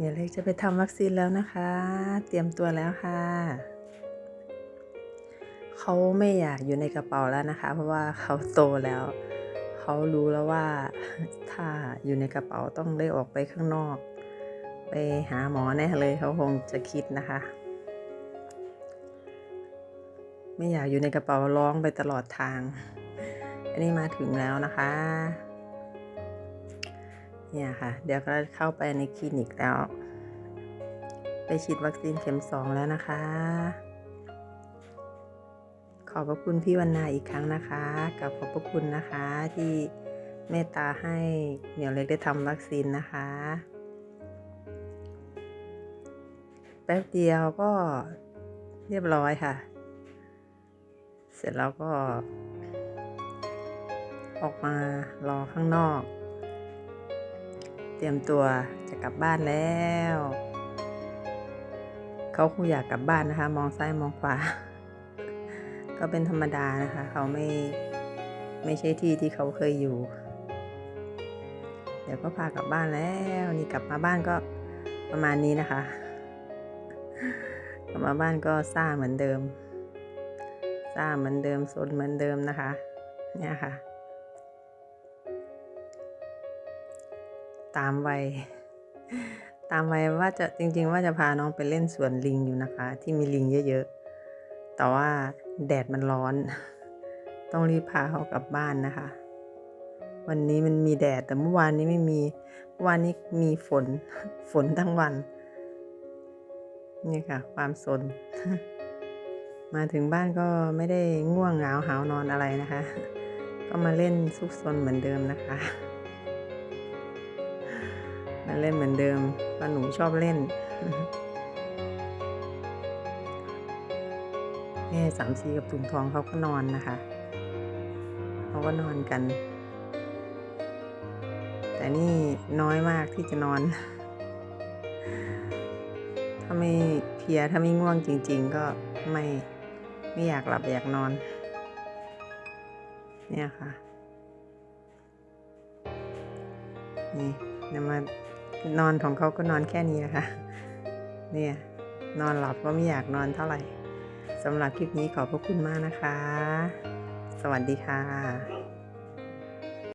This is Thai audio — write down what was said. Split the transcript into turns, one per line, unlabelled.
เดี๋ยวเล็กจะไปทำวัคซีนแล้วนะคะ เตรียมตัวแล้วค่ะ เขาไม่อยากอยู่ในกระเป๋าแล้วนะคะ เพราะว่าเขาโตแล้ว เขารู้แล้วว่าถ้าอยู่ในกระเป๋าต้องได้ออกไปข้างนอก ไปหาหมอแน่เลยเขาคงจะคิดนะคะ ไม่อยากอยู่ในกระเป๋าร้องไปตลอดทาง อันนี้มาถึงแล้วนะคะ เนี่ยค่ะ เดี๋ยวก็เข้าไปในคลินิกแล้ว ไปฉีดวัคซีนเข็มสองแล้วนะคะ ขอบพระคุณพี่วรรณาอีกครั้งนะคะกับขอบพระคุณนะคะที่เมตตาให้เหมียวเล็กได้ทำวัคซีนนะคะ แป๊บเดียวก็เรียบร้อยค่ะ เสร็จแล้วก็ ออกมารอข้างนอก เตรียมตัวจะกลับบ้านแล้ว เขาคงอยากกลับบ้านนะคะ มองซ้ายมองขวา ก็เป็นธรรมดานะคะ เขาไม่ไม่ใช่ที่ที่เขาเคยอยู่ เดี๋ยวก็พากลับบ้านแล้ว นี่กลับมาบ้านก็ประมาณนี้นะคะ กลับมาบ้านก็ซ่าเหมือนเดิมซ่าเหมือนเดิมซนเหมือนเดิมนะคะ เนี่ยค่ะ ตามวัยตามวัยว่าจะจริง ๆ ว่าจะพาน้องไปเล่นสวนลิงอยู่นะคะ ที่มีลิงเยอะๆ แต่ว่าแดดมันร้อน ต้องรีบพาเขากลับบ้านนะคะ วันนี้มันมีแดดแต่เมื่อวานนี้ไม่มีเมื่อวานนี้มีฝนฝนทั้งวัน นี่ค่ะ ความสน มาถึงบ้านก็ไม่ได้ง่วงเหงาหาวนอนอะไรนะคะ ก็มาเล่นซุกซนเหมือนเดิมนะคะ มาเล่นเหมือนเดิมเพราะหนูชอบเล่นแม่สามสีกับถุงทองเขาก็นอนนะคะเขาก็นอนกัน แต่นี่น้อยมากที่จะนอน ถ้าไม่เพียถ้าไม่ง่วงจริง ๆ ก็ไม่ไม่อยากหลับอยากนอน เนี่ยค่ะ นี่นำมา นอนของเขาก็นอนแค่นี้นะคะ เนี่ยนอนหลับก็ไม่อยากนอนเท่าไหร่สำหรับคลิปนี้ขอบพระคุณมากนะคะ สวัสดีค่ะ